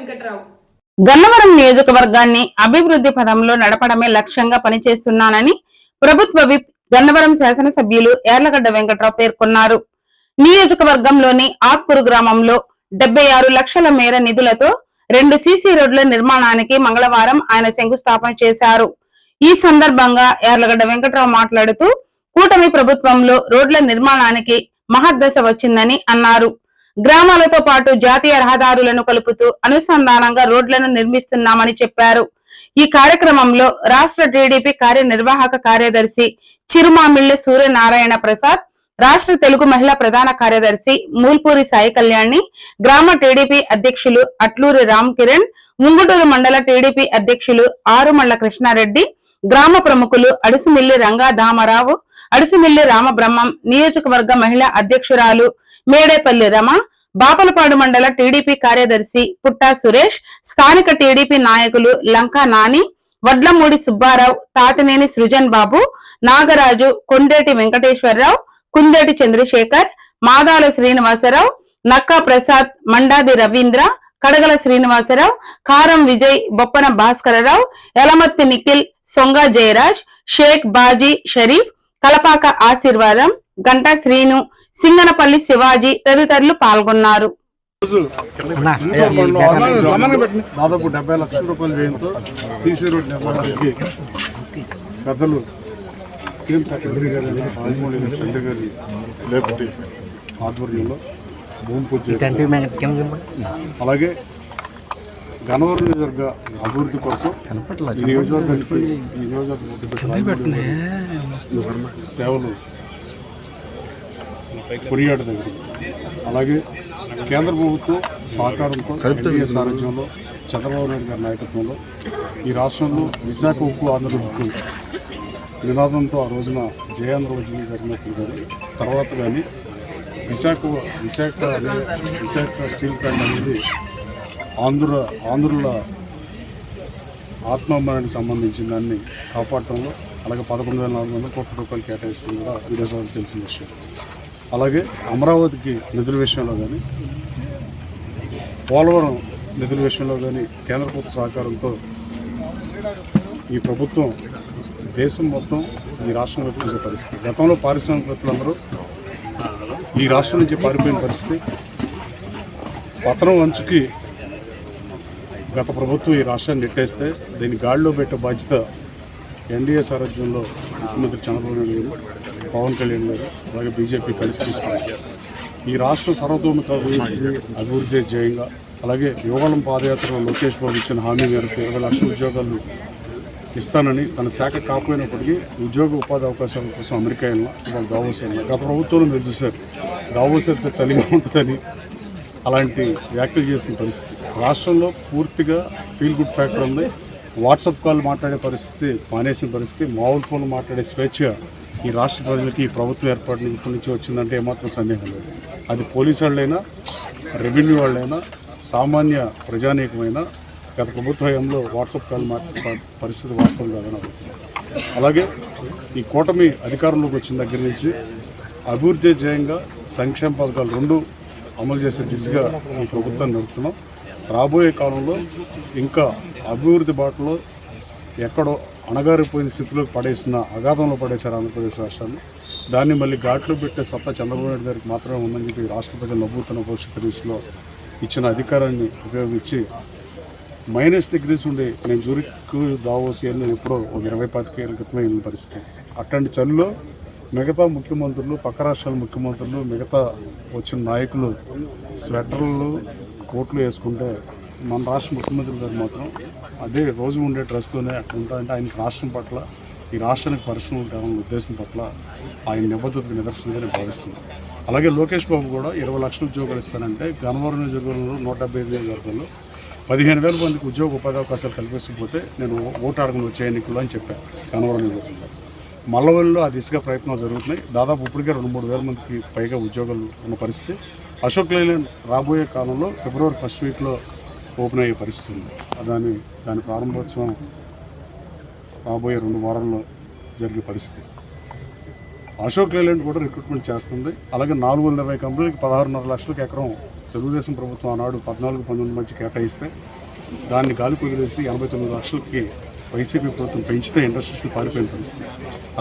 వెంకట్రావు. గన్నవరం నియోజకవర్గాన్ని అభివృద్ధి పదంలో నడపడమే లక్ష్యంగా పనిచేస్తున్నానని ప్రభుత్వ విప్ గన్నవరం శాసనసభ్యులు యార్లగడ్డ వెంకట్రావు పేర్కొన్నారు. నియోజకవర్గంలోని ఆత్కూరు గ్రామంలో డెబ్బై ఆరు లక్షల మేర నిధులతో రెండు సీసీ రోడ్ల నిర్మాణానికి మంగళవారం ఆయన శంకుస్థాపన చేశారు. ఈ సందర్భంగా యార్లగడ్డ వెంకట్రావు మాట్లాడుతూ కూటమి ప్రభుత్వంలో రోడ్ల నిర్మాణానికి మహద్దశ వచ్చిందని అన్నారు. గ్రామాలతో పాటు జాతీయ రహదారులను కలుపుతూ అనుసంధానంగా రోడ్లను నిర్మిస్తున్నామని చెప్పారు. ఈ కార్యక్రమంలో రాష్ట్ర టీడీపీ కార్యనిర్వాహక కార్యదర్శి చిరుమామిళ్ళ సూర్యనారాయణ ప్రసాద్ రాష్ట్ర తెలుగు మహిళా ప్రధాన కార్యదర్శి మూల్పూరి సాయి కళ్యాణి గ్రామ టీడీపీ అధ్యక్షులు అట్లూరి రామ్ కిరణ్ ముంగుటూరు మండల టీడీపీ అధ్యక్షులు ఆరుమళ్ళ కృష్ణారెడ్డి గ్రామ ప్రముఖులు అడుసుమిల్లి రంగా దామరావు అడుసుమిల్లి రామబ్రహ్మం నియోజకవర్గ మహిళా అధ్యక్షురాలు మేడేపల్లి రమ బాపలపాడు మండల టీడీపీ కార్యదర్శి పుట్టా సురేష్ స్థానిక టీడీపీ నాయకులు లంకా నాని వడ్లమూడి సుబ్బారావు తాతినేని సృజన్ బాబు నాగరాజు కొండేటి వెంకటేశ్వరరావు కుందేటి చంద్రశేఖర్ మాదాల శ్రీనివాసరావు నక్కా ప్రసాద్ మండాది రవీంద్ర కడగల శ్రీనివాసరావు కారం విజయ్ బొప్పన భాస్కరరావు ఎలమత్తి నిఖిల్ సొంగ జయరాజ్ షేక్ బాజీ షరీఫ్ కలపాక ఆశీర్వాదం గంటా శ్రీను సింగనపల్లి శివాజీ తదితరులు పాల్గొన్నారు దాదాపు డెబ్బై లక్షల రూపాయల వ్యయంతో సీసీ రోడ్ నిర్మాణానికి పెద్దలు సీఎం సెక్రటరీ గారు రాజమౌళి గారి తండ్రి గారి లేపటి ఆధ్వర్యంలో. అలాగే గన్నవరం నియోజకవర్గ అభివృద్ధి కోసం ఈ నియోజకవర్గానికి ఈ నియోజకవర్గ సేవలు. కొనియాడ దగ్గర. అలాగే కేంద్ర ప్రభుత్వం సహకారంతో ఎన్డీఏ సారథ్యంలో చంద్రబాబు నాయుడు గారి నాయకత్వంలో ఈ రాష్ట్రంలో విశాఖ ఉక్కు ఆంధ్ర ఉక్కు నినాదంతో ఆ రోజున జయాంధ్ర రోజున జరిగినప్పుడు కానీ తర్వాత కానీ విశాఖ విశాఖ విశాఖ స్టీల్ ప్లాంట్ అనేది ఆంధ్ర ఆంధ్రుల ఆత్మాభిమానానికి సంబంధించిన దాన్ని కాపాడటంలో అలాగే పదకొండు వేల నాలుగు వందల కోట్ల రూపాయలు కేటాయించడం కూడా విదేశాలకు తెలిసిన విషయం. అలాగే అమరావతికి నిధుల విషయంలో కానీ పోలవరం నిధుల విషయంలో కానీ కేంద్ర ప్రభుత్వ సహకారంతో ఈ ప్రభుత్వం దేశం మొత్తం ఈ రాష్ట్రంలో చూసే పరిస్థితి. గతంలో పారిశ్రామికవేత్తలందరూ ఈ రాష్ట్రం నుంచి పారిపోయిన పరిస్థితి. పతనం అంచుకి గత ప్రభుత్వం ఈ రాష్ట్రాన్ని నెట్టేస్తే దీన్ని గాడిలో పెట్టే బాధ్యత ఎన్డీఏ సారథ్యంలో ముఖ్యమంత్రి చంద్రబాబు నాయుడు గారు పవన్ కళ్యాణ్ గారు అలాగే బీజేపీ కలిసి తీసుకున్నారు. ఈ రాష్ట్ర సర్వతోముఖ అభివృద్ధి జయంగా అలాగే యువగలం పాదయాత్రలో లోకేష్ బాబు ఇచ్చిన హామీ మేరకు ఇరవై లక్షల ఉద్యోగాలు ఇస్తానని తన శాఖ కాకపోయినప్పటికీ ఉద్యోగ ఉపాధి అవకాశాల కోసం అమెరికా వెళ్ళినా ఇవాళ దావోస్ వెళ్ళినా. గత ప్రభుత్వంలో మీరు చూశారు. దావోస్ వెళ్తే చలిగా ఉంటుందని అలాంటి వ్యాఖ్యలు చేసిన పరిస్థితి. రాష్ట్రంలో పూర్తిగా ఫీల్ గుడ్ ఫ్యాక్టర్ ఉంది. వాట్సాప్ కాల్ మాట్లాడే పరిస్థితి మానేసిన పరిస్థితి. మామూలు ఫోన్ మాట్లాడే స్వేచ్ఛ ఈ రాష్ట్ర ప్రజలకి ఈ ప్రభుత్వం ఏర్పాటు ఇప్పటి నుంచి వచ్చిందంటే ఏమాత్రం సందేహం లేదు. అది పోలీసు వాళ్ళైనా రెవెన్యూ వాళ్ళైనా సామాన్య ప్రజానీకమైనా గత ప్రభుత్వ హయాంలో వాట్సాప్ కాల్ మాట్లాడే పరిస్థితి వాస్తవం కాదని అలాగే ఈ కూటమి అధికారంలోకి వచ్చిన దగ్గర నుంచి అభివృద్ధి జయంగా సంక్షేమ పథకాలు రెండు అమలు చేసే దిశగా ఈ ప్రభుత్వాన్ని నడుపుతున్నాం. రాబోయే కాలంలో ఇంకా అభివృద్ధి బాటలో ఎక్కడో అణగారిపోయిన స్థితిలో పడేసిన అగాధంలో పడేశారు ఆంధ్రప్రదేశ్ రాష్ట్రాన్ని. దాన్ని మళ్ళీ ఘాట్లో పెట్టే సత్తా చంద్రబాబు నాయుడు గారికి మాత్రమే ఉందని చెప్పి రాష్ట్ర ప్రజలు నవ్వుతున్న భవిష్యత్తు ఇచ్చిన అధికారాన్ని ఉపయోగించి మైనస్ డిగ్రీస్ ఉండే నేను జూరిక్ దావోసి అని ఎప్పుడో ఒక ఇరవై పాతికేళ్ళ క్రితమే వెళ్ళిన పరిస్థితి. అట్లాంటి చలిలో మిగతా ముఖ్యమంత్రులు పక్క రాష్ట్రాల ముఖ్యమంత్రులు మిగతా వచ్చిన నాయకులు స్వెటర్లు కోట్లు వేసుకుంటే మన రాష్ట్ర ముఖ్యమంత్రి గారు మాత్రం అదే రోజు ఉండే డ్రెస్తోనే అక్కడ ఉంటారంటే ఆయనకి రాష్ట్రం పట్ల ఈ రాష్ట్రానికి పరిశ్రమ ఉంటామన్న ఉద్దేశం పట్ల ఆయన నిబద్ధతకు నిదర్శనంగా నేను భావిస్తున్నాను అలాగే లోకేష్ బాబు కూడా ఇరవై లక్షల ఉద్యోగాలు ఇస్తానంటే గన్నవరం నియోజకవర్గంలో నూట డెబ్బై ఐదు నియోజకవర్గంలో పదిహేను వేల మందికి ఉద్యోగ ఉపాధి అవకాశాలు కల్పించకపోతే నేను ఓటు అడగను వచ్చే అని చెప్పాను గన్నవరం నియోజకవర్గంలో మల్లవల్లిలో ఆ దిశగా ప్రయత్నాలు జరుగుతున్నాయి. దాదాపు ఇప్పటికే రెండు మూడు వేల మందికి పైగా ఉద్యోగాలు ఉన్న పరిస్థితి. అశోక్ లైలాండ్ రాబోయే కాలంలో ఫిబ్రవరి ఫస్ట్ వీక్లో ఓపెన్ అయ్యే పరిస్థితి ఉంది. దాని దాని ప్రారంభోత్సవం రాబోయే రెండు వారాల్లో జరిగే పరిస్థితి. అశోక్ లైలాండ్ కూడా రిక్రూట్మెంట్ చేస్తుంది. అలాగే నాలుగు వందల ఇరవై కంపెనీలకి పదహారున్నర లక్షలకు ఎకరం తెలుగుదేశం ప్రభుత్వం ఆనాడు పద్నాలుగు పంతొమ్మిది మధ్య కేటాయిస్తే దాన్ని గాలి కుదిరేసి ఎనభై తొమ్మిది లక్షలకి వైసీపీ ప్రభుత్వం పెంచితే ఇండస్ట్రీస్కి పారిపోయిన పరిస్థితి.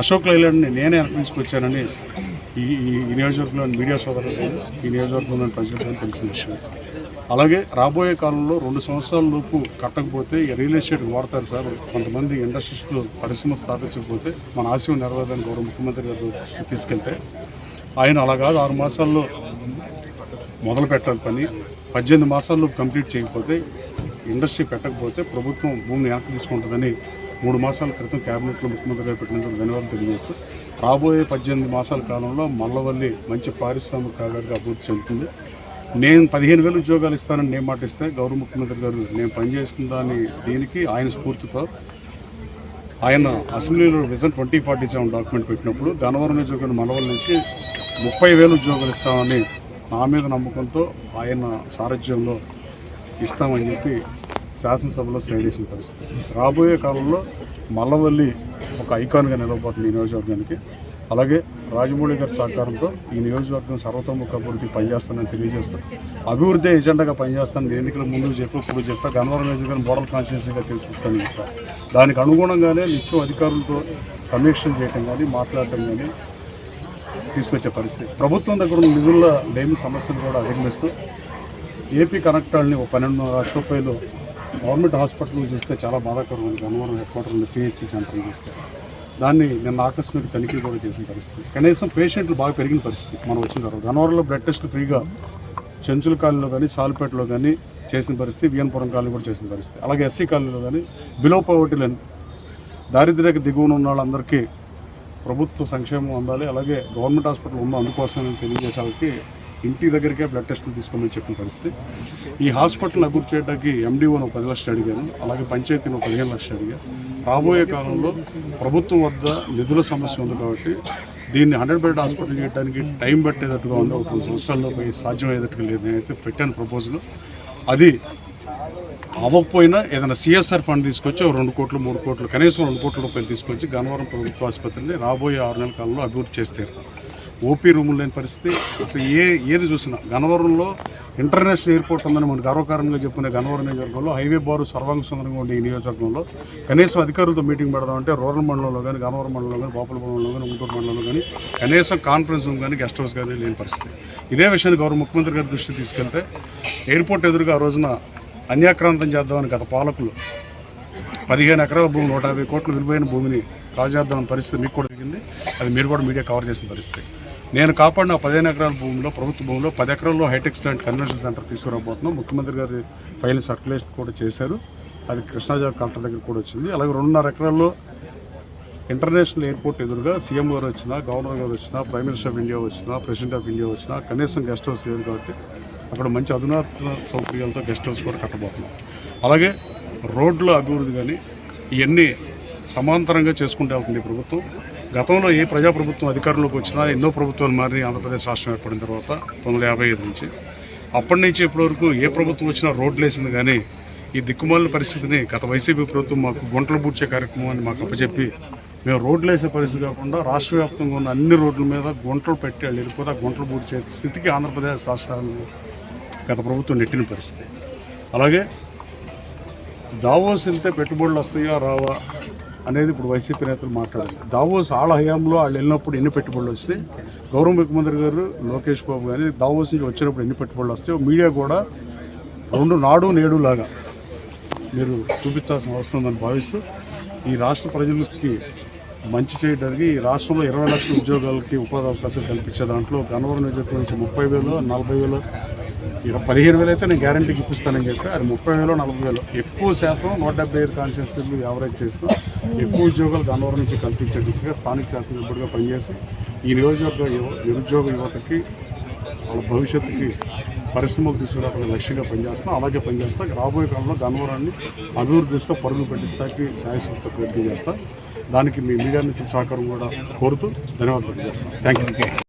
అశోక్ లైలాండ్ని నేనే తీసుకొచ్చానని ఈ ఈ ఈ నియోజకవర్గంలోని మీడియా సోదరులు ఈ నియోజకవర్గంలోని ప్రజలకు తెలిసిన విషయం. అలాగే రాబోయే కాలంలో రెండు సంవత్సరాల లోపు కట్టకపోతే ఈ రియల్ ఎస్టేట్ వాడతారు సార్. కొంతమంది ఇండస్ట్రీస్లో పరిశ్రమ స్థాపించకపోతే మన ఆశయం నెరవేరదని గౌరవ ముఖ్యమంత్రి గారు తీసుకెళ్తే ఆయన అలా కాదు. ఆరు మాసాల్లో మొదలు పెట్టాలి పని. పద్దెనిమిది మాసాల్లో కంప్లీట్ చేయకపోతే ఇండస్ట్రీ పెట్టకపోతే ప్రభుత్వం భూమిని యాక్ట్ తీసుకుంటుందని మూడు మాసాల క్రితం క్యాబినెట్లో ముఖ్యమంత్రి గారు పెట్టినందుకు ధన్యవాదాలు తెలియజేస్తూ రాబోయే పద్దెనిమిది మాసాల కాలంలో మల్లవల్లి మంచి పారిశ్రామికవేత్తగా అభివృద్ధి చెందుతుంది. నేను పదిహేను వేలు ఉద్యోగాలు ఇస్తానని నేను మాటిస్తే గౌరవ ముఖ్యమంత్రి గారు నేను పనిచేస్తున్న దాని దీనికి ఆయన స్ఫూర్తితో ఆయన అసెంబ్లీలో vision twenty forty seven document పెట్టినప్పుడు గన్నవరం నియోజకవర్గం మల్లవల్లి నుంచి ముప్పై వేలు ఉద్యోగాలు ఇస్తామని నా మీద నమ్మకంతో ఆయన సారథ్యంలో ఇస్తామని చెప్పి శాసనసభలో సైన్ చేసిన పరిస్థితి రాబోయే కాలంలో మల్లవల్లి ఒక ఐకాన్గా నిలవబోతుంది ఈ నియోజకవర్గానికి. అలాగే రాజమౌళి గారి సహకారంతో ఈ నియోజకవర్గం సర్వతోముఖ అభివృద్ధికి పనిచేస్తానని తెలియజేస్తాను అభివృద్ధి ఎజెండాగా పనిచేస్తానని ఎన్నికల ముందు చెప్పి ఇప్పుడు చెప్తా గన్నవరం నియోజకవర్గం మోడల్ కాన్స్టిట్యూన్సీగా తెలుసుకుంటాను చెప్తా దానికి అనుగుణంగానే నిత్యం అధికారులతో సమీక్షలు చేయటం కానీ మాట్లాడటం కానీ తీసుకొచ్చే పరిస్థితి. ప్రభుత్వం దగ్గర ఉన్న నిధుల్లో లేని సమస్యలు కూడా అధిగమిస్తూ ఏపీ కనెక్టర్ని ఒక పన్నెండు లక్షల రూపాయలు గవర్నమెంట్ హాస్పిటల్ చూస్తే చాలా బాధాకరం ఉంది. గన్నవరం హెడ్ క్వార్టర్ ఉంది సిహెచ్సి సెంటర్ చూస్తే. దాన్ని నిన్న ఆకస్మిక తనిఖీ కూడా చేసిన పరిస్థితి. కనీసం పేషెంట్లు బాగా పెరిగిన పరిస్థితి మనం వచ్చిన తర్వాత. గన్నవరంలో బ్లడ్ టెస్ట్ ఫ్రీగా చెంచుల కాలనీలో కానీ సాల్పేటలో కానీ చేసిన పరిస్థితి వియన్పురం కాలనీ కూడా చేసిన పరిస్థితి. అలాగే ఎస్సీ కాలనీలో కానీ బిలో పవర్టీ దారిద్ర్యకు దిగువన ఉన్న వాళ్ళందరికీ ప్రభుత్వ సంక్షేమం అందాలి అలాగే గవర్నమెంట్ హాస్పిటల్ ఉందో అందుకోసమని తెలియజేసే వాళ్ళకి ఇంటి దగ్గరికే బ్లడ్ టెస్టులు తీసుకోమని చెప్పిన పరిస్థితి. ఈ హాస్పిటల్ అభివృద్ధి చేయడానికి ఎండిఓని ఒక పది లక్షలు అడిగాను అలాగే పంచాయతీని ఒక పదిహేను లక్షలు అడిగాను రాబోయే కాలంలో ప్రభుత్వం వద్ద నిధుల సమస్య ఉంది కాబట్టి దీన్ని హండ్రెడ్ బెడ్ హాస్పిటల్ చేయడానికి టైం పట్టేటట్టుగా ఉంది. ఒక రెండు సంవత్సరాల్లో పోయి సాధ్యమయ్యేటట్టుగా లేదు. నేనైతే పెట్టాను ప్రపోజల్ అది అవ్వకపోయినా ఏదైనా సిఎస్ఆర్ ఫండ్ తీసుకొచ్చి రెండు కోట్లు మూడు కోట్లు కనీసం రెండు కోట్ల రూపాయలు తీసుకొచ్చి గన్నవరం ప్రభుత్వ ఆసుపత్రిని రాబోయే ఆరు నెలల కాలంలో అభివృద్ధి చేస్తే ఓపీ రూములు లేని పరిస్థితి. అసలు ఏ ఏది చూసినా గన్నవరంలో ఇంటర్నేషనల్ ఎయిర్పోర్ట్ ఉందని మనం గర్వకారంగా చెప్పుకునే గన్నవరం నియోజకవర్గంలో హైవే బారు సర్వాంగ సుందరంగా ఉండే ఈ నియోజకవర్గంలో కనీసం అధికారులతో మీటింగ్ పెడదామంటే రూరల్ మండలంలో కానీ గన్నవరం మండలంలో కానీ బాపుల మండలంలో కానీ ఉంటూరు మండలంలో కానీ కనీసం కాన్ఫరెన్స్ రూమ్ కానీ గెస్ట్ హౌస్ కానీ లేని పరిస్థితి. ఇదే విషయాన్ని గౌరవ ముఖ్యమంత్రి గారి దృష్టికి తీసుకెళ్తే ఎయిర్పోర్ట్ ఎదురుగా ఆ రోజున అన్యాక్రాంతం చేద్దామని గత పాలకులు పదిహేను ఎకరాల భూమి నూట యాభై కోట్ల విలువైన భూమిని కాజేద్దామని పరిస్థితి మీకు కూడా జరిగింది. అది మీరు కూడా మీడియా కవర్ చేసిన పరిస్థితి. నేను కాపాడిన పదిహేను ఎకరాల భూమిలో ప్రభుత్వ భూమిలో పది ఎకరాల్లో హైటెక్స్ లాంటి కన్వెన్షన్ సెంటర్ తీసుకురాబోతున్నాం. ముఖ్యమంత్రి గారి ఫైల్ సర్క్యులేషన్ కూడా చేశారు. అది కృష్ణాజార్ కలెక్టర్ దగ్గర కూడా వచ్చింది. అలాగే రెండున్నర ఎకరాల్లో ఇంటర్నేషనల్ ఎయిర్పోర్ట్ ఎదురుగా సీఎం గారు వచ్చినా గవర్నర్ గారు వచ్చినా ప్రైమ్ మినిస్టర్ ఆఫ్ ఇండియా వచ్చినా ప్రెసిడెంట్ ఆఫ్ ఇండియా వచ్చినా కనీసం గెస్ట్ హౌస్ లేదు కాబట్టి అక్కడ మంచి అధునాత్మ సౌకర్యాలతో గెస్ట్ హౌస్ కూడా కట్టబోతున్నాం. అలాగే రోడ్ల అభివృద్ధి కానీ ఇవన్నీ సమాంతరంగా చేసుకుంటూ వెళ్తుంది ప్రభుత్వం. గతంలో ఏ ప్రజాప్రభుత్వం అధికారంలోకి వచ్చినా ఎన్నో ప్రభుత్వాలు మారి ఆంధ్రప్రదేశ్ రాష్ట్రం ఏర్పడిన తర్వాత తొమ్మిది యాభై ఐదు నుంచి. అప్పటి నుంచి ఇప్పటి వరకు ఏ ప్రభుత్వం వచ్చినా రోడ్లు వేసింది కానీ ఈ దిక్కుమాలిన పరిస్థితిని గత వైసీపీ ప్రభుత్వం మాకు గుంటలు పూడ్చే కార్యక్రమాన్ని మాకు అప్పచెప్పి మేము రోడ్లు వేసే పరిస్థితి కాకుండా రాష్ట్ర వ్యాప్తంగా ఉన్న అన్ని రోడ్ల మీద గుంటలు పెట్టి వాళ్ళు వెళ్ళిపోతే గుంటలు పూడ్చే స్థితికి ఆంధ్రప్రదేశ్ రాష్ట్రాన్ని గత ప్రభుత్వం నెట్టిన పరిస్థితి. అలాగే దావోస్ వెళ్తే పెట్టుబడులు వస్తాయా రావా అనేది ఇప్పుడు వైసీపీ నేతలు మాట్లాడారు. దావోస్ ఆళ్ళ హయాంలో వాళ్ళు వెళ్ళినప్పుడు ఎన్ని పెట్టుబడులు వస్తాయి? గౌరవ ముఖ్యమంత్రి గారు లోకేష్ బాబు కానీ దావోస్ నుంచి వచ్చినప్పుడు ఎన్ని పెట్టుబడులు వస్తాయో మీడియా కూడా రెండు నాడు నేడు లాగా మీరు చూపించాల్సిన అవసరం ఉందని భావిస్తూ ఈ రాష్ట్ర ప్రజలకి మంచి చేయడానికి ఈ రాష్ట్రంలో ఇరవై లక్షల ఉద్యోగాలకి ఉపాధి అవకాశాలు కల్పించే దాంట్లో గన్నవరం నియోజకవర్గం నుంచి ముప్పై వేలు నలభై వేలు ఇక పదిహేను వేలు అయితే నేను గ్యారంటీకి ఇప్పిస్తానని చెప్పి అది ముప్పై వేలు నలభై వేలు ఎక్కువ శాతం నూట డెబ్బై ఐదు కాన్స్టిట్యూన్సీలు యావరేజ్ చేస్తూ ఎక్కువ ఉద్యోగాలు గన్నవరం నుంచి కల్పించే దిశగా స్థానిక శాసనసభ్యుడిగా పనిచేసి ఈ నియోజకవర్గ యువ నిరుద్యోగ యువతకి వాళ్ళ భవిష్యత్తుకి పరిశ్రమలు తీసుకురావడానికి లక్ష్యంగా పనిచేస్తాం అలాగే పనిచేస్తాం రాబోయే కాలంలో గన్నవరాన్ని అభివృద్ధి దిశగా పరుగులు పెట్టిస్తాకి సాయశక్తి ప్రయత్నం చేస్తాం. దానికి మీ మీడియా నుంచి సహకారం కూడా కోరుతూ ధన్యవాదాలు చేస్తాం థ్యాంక్ యూ